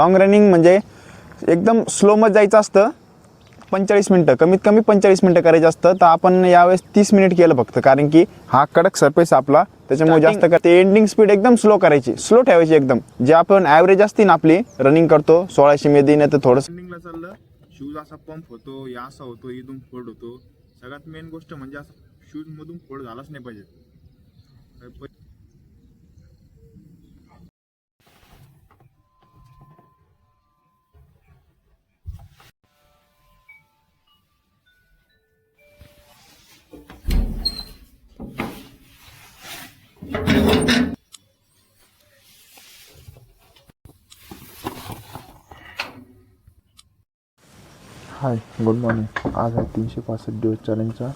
Long running म्हणजे एकदम स्लोमध्ये जायचं असतं पंचेचाळीस मिनटं कमीत कमी पंचेचाळीस मिनटं करायचं असतं तर आपण यावेळेस तीस मिनिट केलं फक्त कारण की हा कडक सरफेस आपला त्याच्यामुळे जास्त कर ते एंडिंग स्पीड एकदम स्लो करायची स्लो ठेवायची एकदम. जे आपण ॲव्हरेज असते ना आपली रनिंग करतो सोळाशे मध्ये नाही तर थोडंसं रनिंगला चाललं शूज असा पंप होतो या असा होतो इथून फोल्ड होतो. सगळ्यात मेन गोष्ट म्हणजे असं शूज मधून फोल्ड झालाच नाही पाहिजे. हाय गुड मॉर्निंग आज आहे तीनशे पासष्ट दिवस चॅलेंजचा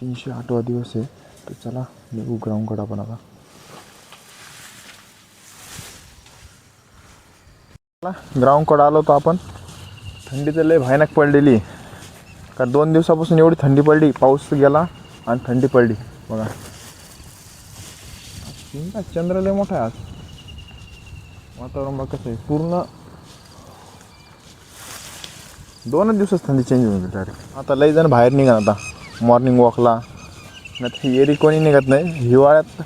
तीनशे आठवा दिवस आहे. तर चला निघू ग्राउंडकडे आपण आता. ग्राउंडकडे आलो होतो आपण. थंडी तर लय भयानक पडलेली. कारण दोन दिवसापासून एवढी थंडी पडली पाऊस गेला आणि थंडी पडली. बघा. चंद्र लय मोठा आहे आज. वातावरण बघ कसं आहे. पूर्ण दोनच दिवसात थंडी चेंज होऊन जाईल डायरेक्ट आता लई जण बाहेर निघा आता. मॉर्निंग वॉकला नाही तर एरी कोणी निघत नाही. हिवाळ्यात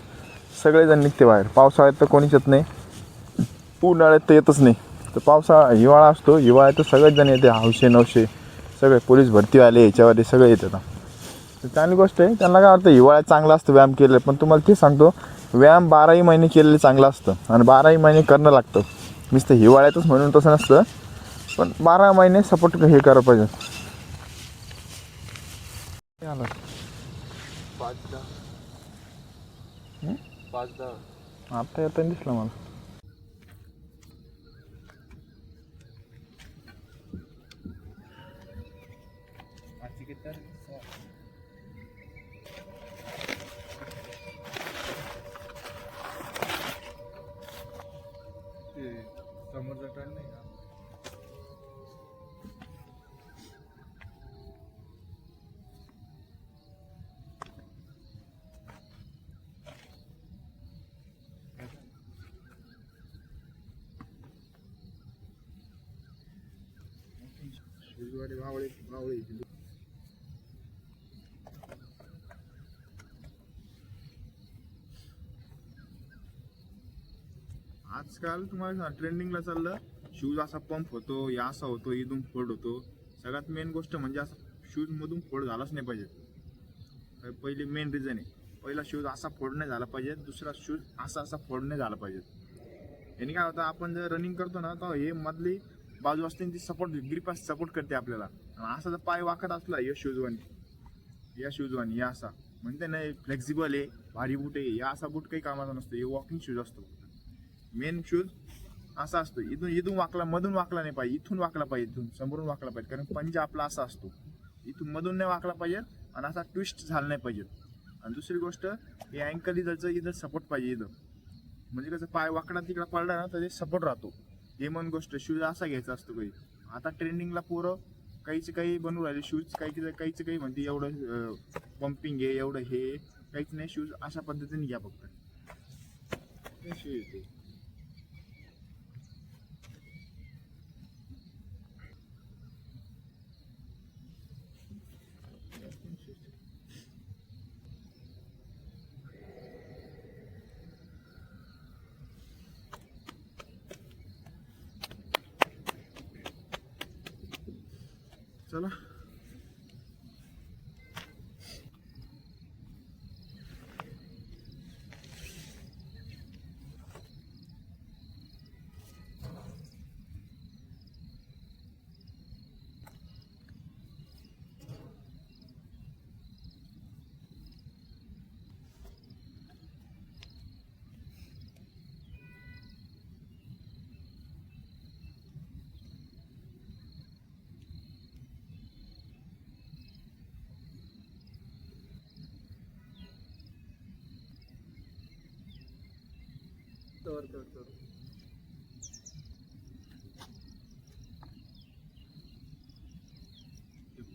सगळेजण निघते बाहेर. पावसाळ्यात तर कोणीच येत नाही. उन्हाळ्यात तर येतच नाही. तर पावसाळा हिवाळा असतो. हिवाळ्यात तर सगळेच जण येते. हौशे नऊशे सगळे पोलीस भरती आले याच्यावर सगळे येतात तर चांगली गोष्ट आहे. त्यांना काय वाटतं? हिवाळ्यात चांगलं असतं व्यायाम केलं पण तुम्हाला ते सांगतो. व्यायाम बाराही महिने केलेलं चांगलं असतं. आणि बाराही महिने करणं लागतं. नुसतं हिवाळ्यातच म्हणून तसं नसतं. पण बारा महिने सपोर्ट हे करायला पाहिजे. आलं. आता येताना दिसलं मला. आजकाल तुम्हाला ट्रेंडिंगला चाललं शूज असा पंप होतो या असा होतो इथून फोड होतो. सगळ्यात मेन गोष्ट म्हणजे असं शूज मधून झालाच नाही पाहिजे. पहिले पहिली मेन रिझन आहे. पहिला शूज असा फोड नाही झाला पाहिजे दुसरा शूज असा असा फोड नाही झाला पाहिजे. याने काय होतं आपण जर रनिंग करतो ना तर हे मधली बाजू असते ती सपोर्ट ग्रिप सपोर्ट करते आपल्याला. आणि असा जर पाय वाकत असला या शूजवानी या शूजवानी या असा. म्हणते ना फ्लेक्झिबल आहे भारी बूट आहे. या असा बूट काही कामाचा नसतो. हे वॉकिंग शूज असतो. मेन शूज असा असतो. इथून इथून वाकला मधून वाकला नाही पाहिजे. इथून वाकला पाहिजे इथून. समोरून वाकला पाहिजे. कारण पंजा आपला असा असतो. इथून मधून नाही वाकला पाहिजे आणि असा ट्विस्ट झाला नाही पाहिजे. आणि दुसरी गोष्ट हे अँकल इथं इथं सपोर्ट पाहिजे इथं. म्हणजे कसं पाय वाकडा तिकडा पडला ना तर ते सपोर्ट राहतो. हे मन गोष्ट शूज असा घ्यायचा असतो काही. आता ट्रेंडिंगला पोरं काहीचे काही बनवू राहिले. शूज काही काहीचं काही म्हणते एवढं पंपिंग आहे एवढं हे काहीच नाही. शूज अशा पद्धतीने घ्या फक्त. हे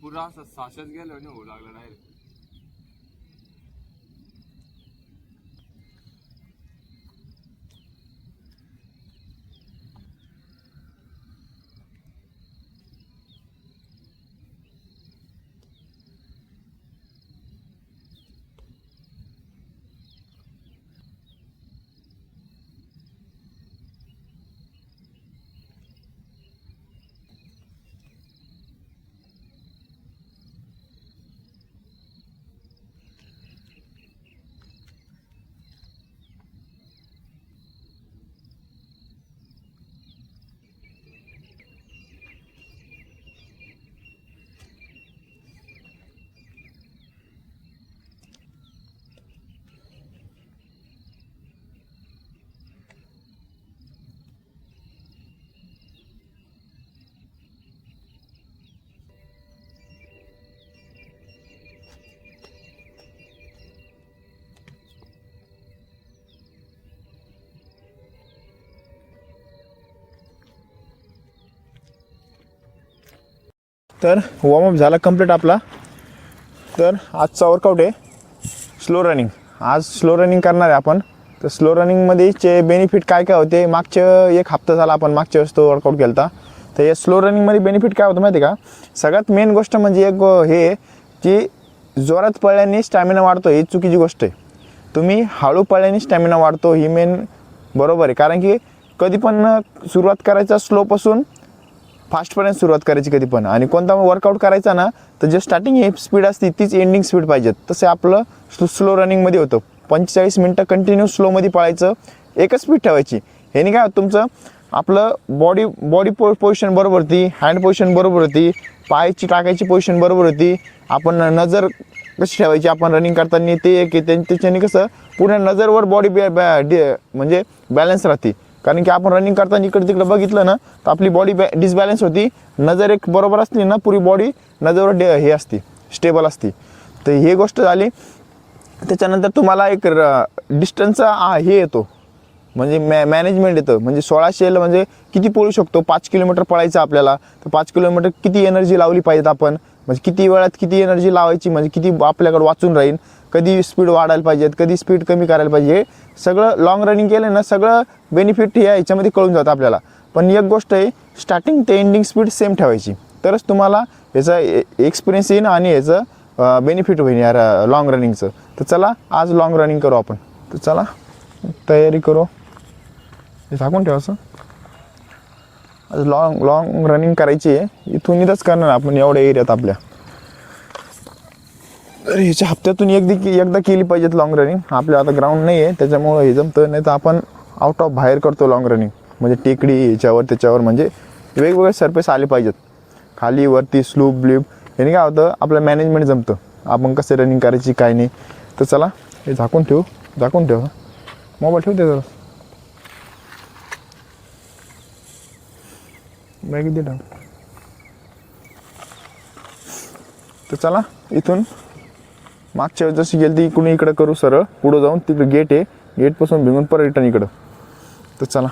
पुरा असं साशात गेलो ना होऊ लागला डायरेक्ट तर वॉर्मअप झाला कंप्लीट आपला. तर आजचा वर्कआउट आहे स्लो रनिंग आज स्लो रनिंग करणार आहे आपण. तर स्लो रनिंगमध्येचे बेनिफिट काय काय होते? मागच्या एक हप्ता झाला आपण मागच्या वेळेस तो वर्कआउट केला होता तर या स्लो रनिंगमध्ये बेनिफिट काय होतं माहिती आहे का? सगळ्यात मेन गोष्ट म्हणजे एक हे की जोरात पळल्याने स्टॅमिना वाढतो ही चुकीची गोष्ट आहे. तुम्ही हळू पळल्याने स्टॅमिना वाढतो ही मेन बरोबर आहे. कारण की कधी पण सुरुवात करायचा स्लोपासून फास्टपर्यंत सुरुवात करायची कधी पण. आणि कोणता वर्कआउट करायचा ना तर जे स्टार्टिंग हे स्पीड असते तीच एंडिंग स्पीड पाहिजे. तसे आपलं स्लो स्लो रनिंगमध्ये होतं. पंचेचाळीस मिनटं कंटिन्यू स्लोमध्ये पळायचं एकच स्पीड ठेवायची. ह्याने काय होतं तुमचं आपलं बॉडी बॉडी पो पोझिशन बरोबर होती हँड पोझिशन बरोबर होती पायाची टाकायची पोझिशन बरोबर होती. आपण नजर कशी ठेवायची आपण रनिंग करताना ते एक त्याच्याने कसं पूर्ण नजरवर बॉडी बॅ म्हणजे बॅलन्स राहते. कारण की आपण रनिंग करताना इकडे तिकडे बघितलं ना तर आपली बॉडी बॅ डिसबॅलन्स होती. नजर एक बरोबर असली ना पुरी बॉडी नजरवर डे हे असते स्टेबल असते. तर ही गोष्ट झाली. त्याच्यानंतर तुम्हाला एक डिस्टन्सचा हे येतो. म्हणजे मॅ मॅनेजमेंट येतं. म्हणजे सोळाशेला म्हणजे किती पळू शकतो? पाच किलोमीटर पळायचं आपल्याला. तर पाच किलोमीटर किती एनर्जी लावली पाहिजेत आपण? म्हणजे किती वेळात किती एनर्जी लावायची? म्हणजे किती आपल्याकडे वाचून राहील कधी स्पीड वाढायला पाहिजेत कधी स्पीड कमी करायला पाहिजे सगळं लॉंग रनिंग केलं ना सगळं बेनिफिट हे याच्यामध्ये कळून जातं आपल्याला. पण एक गोष्ट आहे स्टार्टिंग ते एंडिंग स्पीड सेम ठेवायची. तरच तुम्हाला याचा एक्सपिरियन्स येईन आणि याचं बेनिफिट होईल यार लॉंग रनिंगचं तर चला आज लॉंग रनिंग करू आपण. तर चला तयारी करू. हे झाकून ठेवायचं आज लॉंग लॉंग रनिंग करायची आहे. इथून इथंच करणार आपण एवढ्या एरियात आपल्या. तर ह्याच्या हप्त्यातून एकदा एकदा केली पाहिजेत लॉंग रनिंग आपल्या आता ग्राउंड नाही आहे त्याच्यामुळं हे जमतं. नाही तर आपण आउट ऑफ बाहेर करतो लॉंग रनिंग म्हणजे टेकडी ह्याच्यावर त्याच्यावर म्हणजे वेगवेगळे सरफेस आले पाहिजेत. खाली वरती स्लूप ब्लिप याने काय होतं आपलं मॅनेजमेंट जमतं. आपण कसं रनिंग करायची काय नाही. तर चला हे झाकून ठेवू. झाकून ठेव मोबाईल ठेवते जरा. दे तर चला इथून मागच्या वेळेस जशी गेली ती इकडून इकडं करू सरळ पुढं जाऊन तिकडे गेट आहे. गेटपासून भिंगून परत रिटर्न इकडं. तर चला.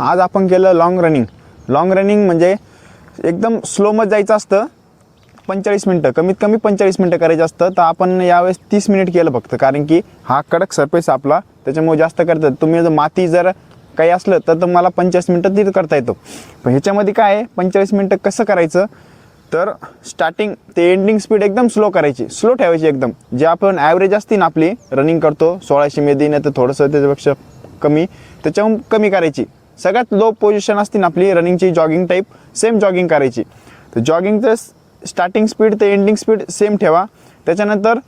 आज आपण केलं लाँग रनिंग लाँग रनिंग म्हणजे एकदम स्लोमध्ये जायचं असतं पंचेचाळीस मिनटं. कमीत कमी पंचेचाळीस मिनटं करायचं असतं तर आपण यावेळेस तीस मिनिट केलं फक्त. कारण की हा कडक सरफेस आपला त्याच्यामुळे जास्त करतात तुम्ही जर माती जर काही असलं तर तुम्हाला पंचेचाळीस मिनटं तिथं करता येतो. पण ह्याच्यामध्ये काय आहे पंचेचाळीस मिनटं कसं करायचं? तर स्टार्टिंग ते एंडिंग स्पीड एकदम स्लो करायची. स्लो ठेवायची एकदम. जे आपण ॲव्हरेज असते ना आपली रनिंग करतो सोळाशे मेदी नाही तर थोडंसं त्याच्यापेक्षा कमी त्याच्याहून कमी करायची. सगळ्यात लो पोझिशन असते ना आपली रनिंगची जॉगिंग टाईप सेम जॉगिंग करायची. तर जॉगिंगचं स्टार्टिंग स्पीड ते एंडिंग स्पीड सेम ठेवा. त्याच्यानंतर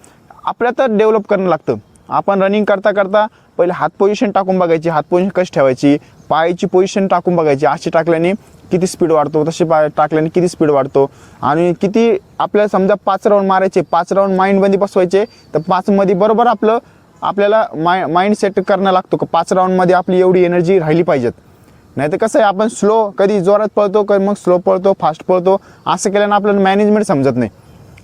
आपल्या तर डेव्हलप करणं लागतं. आपण रनिंग करता करता पहिले हात पोझिशन टाकून बघायची. हात पोझिशन कशी ठेवायची? पायाची पोझिशन टाकून बघायची. अशी टाकल्याने किती स्पीड वाढतो? तशी पाय टाकल्याने किती स्पीड वाढतो? आणि किती आपल्याला समजा पाच राऊंड मारायचे पाच राऊंड माइंडमध्ये बसवायचे तर पाचमध्ये बरोबर आपलं आपल्याला माय माइंड सेट करणं लागतो. का पाच राऊंडमध्ये आपली एवढी एनर्जी राहिली पाहिजेत. नाही तर कसं आहे आपण स्लो कधी जोरात पळतो कधी मग स्लो पळतो फास्ट पळतो असं केल्यानं आपल्याला मॅनेजमेंट समजत नाही.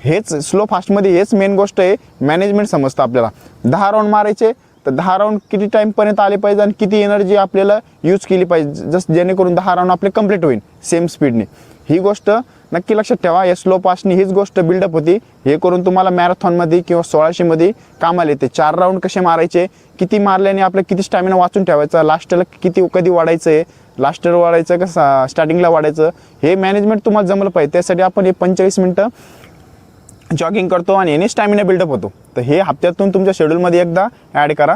हेच स्लो फास्टमध्ये हेच मेन गोष्ट आहे मॅनेजमेंट समजतं आपल्याला. दहा राऊंड मारायचे तर दहा राऊंड किती टाईमपर्यंत आले पाहिजे आणि किती एनर्जी आपल्याला यूज केली पाहिजे जस जेणेकरून दहा राऊंड आपले कंप्लीट होईल सेम स्पीडने ही गोष्ट नक्की लक्षात ठेवा या स्लो फास्टनी हीच गोष्ट बिल्डअप होती. हे करून तुम्हाला मॅरेथॉनमध्ये किंवा सोळाशेमध्ये कामाला येते. चार राऊंड कसे मारायचे किती मारल्याने आपलं किती स्टॅमिना वाचून ठेवायचा लास्टला किती कधी वाढायचं आहे लास्टर वाढायचं का स्टार्टिंगला वाढायचं हे मॅनेजमेंट तुम्हाला जमलं पाहिजे. त्यासाठी आपण हे पंचेचाळीस मिनटं जॉगिंग करतो आणि याने स्टॅमिना बिल्डअप होतो. तर हे हप्त्यातून तुमच्या शेड्यूलमध्ये एकदा ॲड करा.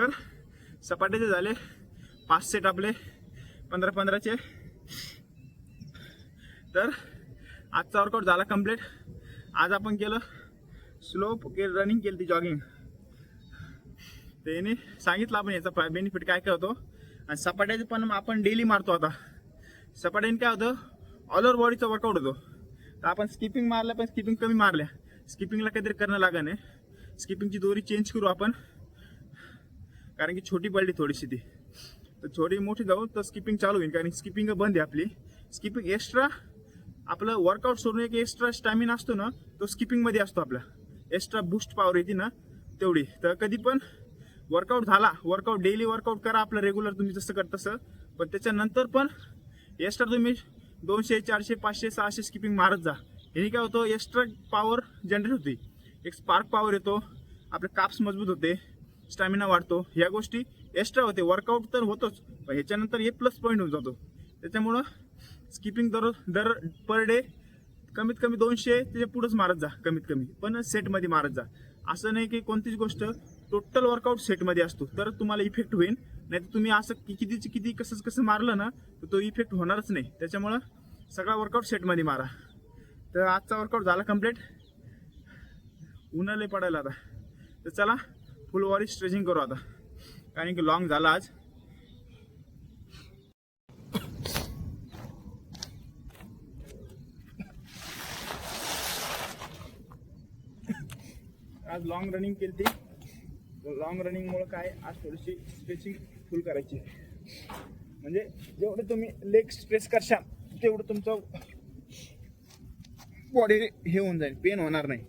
तर सपाट्याचे झाले. पाच सेट आपले. पंधरा पंधराचे. तर आजचा वर्कआउट झाला कंप्लीट आज आपण केलं स्लो रनिंग केली ती जॉगिंग त्याने सांगितलं आपण याचा बेनिफिट काय काय होतो. आणि सपाट्याचे पण आपण डेली मारतो आता. सपाट्याने काय होतं? ऑल ओव्हर बॉडीचा वर्कआउट होतो. तर आपण स्किपिंग मारल्या पण स्किपिंग कमी मारल्या. स्किपिंगला काहीतरी करणं लागण नाही स्किपिंगची दोरी चेंज करू आपण. कारण की छोटी पडली थोडीशी ती. तर थोडी मोठी जाऊ तर स्किपिंग चालू होईल. कारण स्किपिंग बंद आहे आपली. स्किपिंग एक्स्ट्रा आपलं वर्कआउट सोडून एक एक्स्ट्रा स्टॅमिना असतो ना तो स्किपिंगमध्ये असतो आपला. एक्स्ट्रा बूस्ट पॉवर येते ना तेवढी. तर कधी पण वर्कआउट झाला वर्कआउट डेली वर्कआउट करा आपलं रेग्युलर तुम्ही जसं करत तसं. पण त्याच्यानंतर पण एक्स्ट्रा तुम्ही दोनशे चारशे पाचशे सहाशे स्किपिंग मारत जा. याने काय होतं एक्स्ट्रा पॉवर जनरेट होते. एक स्पार्क पॉवर येतो. आपले काप्स मजबूत होते. स्टॅमिना वाढतो. ह्या गोष्टी एक्स्ट्रा होते. वर्कआउट तर होतोच पण ह्याच्यानंतर हे प्लस पॉईंट होऊन जातो. त्याच्यामुळं स्किपिंग दर दर पर डे कमीत कमी दोनशे त्याच्या पुढंच मारत जा कमीत कमी. पण सेटमध्ये मारत जा. असं नाही की कोणतीच गोष्ट टोटल वर्कआउट सेटमध्ये असतो. तर तुम्हाला इफेक्ट होईल. नाही तर तुम्ही असं किती किती कसं कसं मारलं ना तर तो इफेक्ट होणारच नाही. त्याच्यामुळं सगळा वर्कआउट सेटमध्ये मारा. तर आजचा वर्कआउट झाला कंप्लीट उन्हाळे पडायला आता. तर चला फुल बॉडी स्ट्रेचिंग करू आता. कारण की लॉंग झाला आज. आज लॉंग रनिंग केली ती. लॉंग रनिंगमुळं काय आज थोडीशी स्ट्रेचिंग फुल करायची म्हणजे जेवढं तुम्ही लेग स्ट्रेस करशाल तेवढं तुमचं बॉडी हे होऊन जाईल. पेन होणार नाही.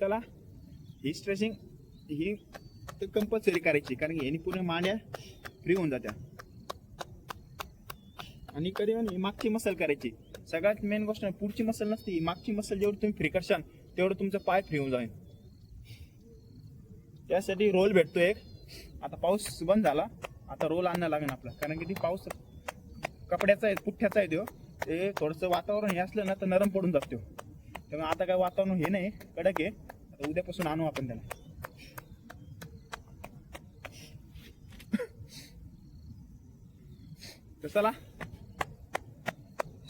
चला ही स्ट्रेचिंग ही तर कंपल्सरी करायची कारण की यांनी पूर्ण मांड्या फ्री होऊन जात्या. आणि कधी म्हणजे मागची मसल करायची. सगळ्यात मेन गोष्ट आहे, पुढची मसल नसते ही मागची मसल जेवढी तुम्ही फ्री करशाल तेवढं तुमचं पाय फ्री होऊन जाईल. त्यासाठी रोल भेटतो एक. आता पाऊस बंद झाला आता रोल आणायला लागेल आपला. कारण की ती पाऊस कपड्याचा आहे पुठ्ठ्याचा आहे तो. ते थोडंसं वातावरण हे असलं ना तर नरम पडून जातो त्यामुळे आता काय वातावरण हे नाही कडक आहे. आता उद्यापासून आणू आपण त्याला. तर चला.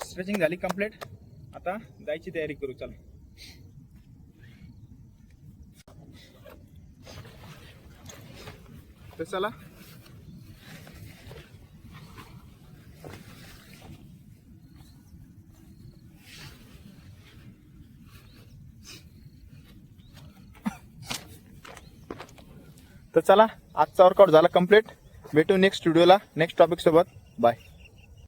स्ट्रेचिंग झाली कंप्लीट आता जायची तयारी करू चला. तर चला. तर चला आजचा वर्कआउट झाला कंप्लीट भेटू नेक्स्ट व्हिडिओला नेक्स्ट टॉपिकसोबत बाय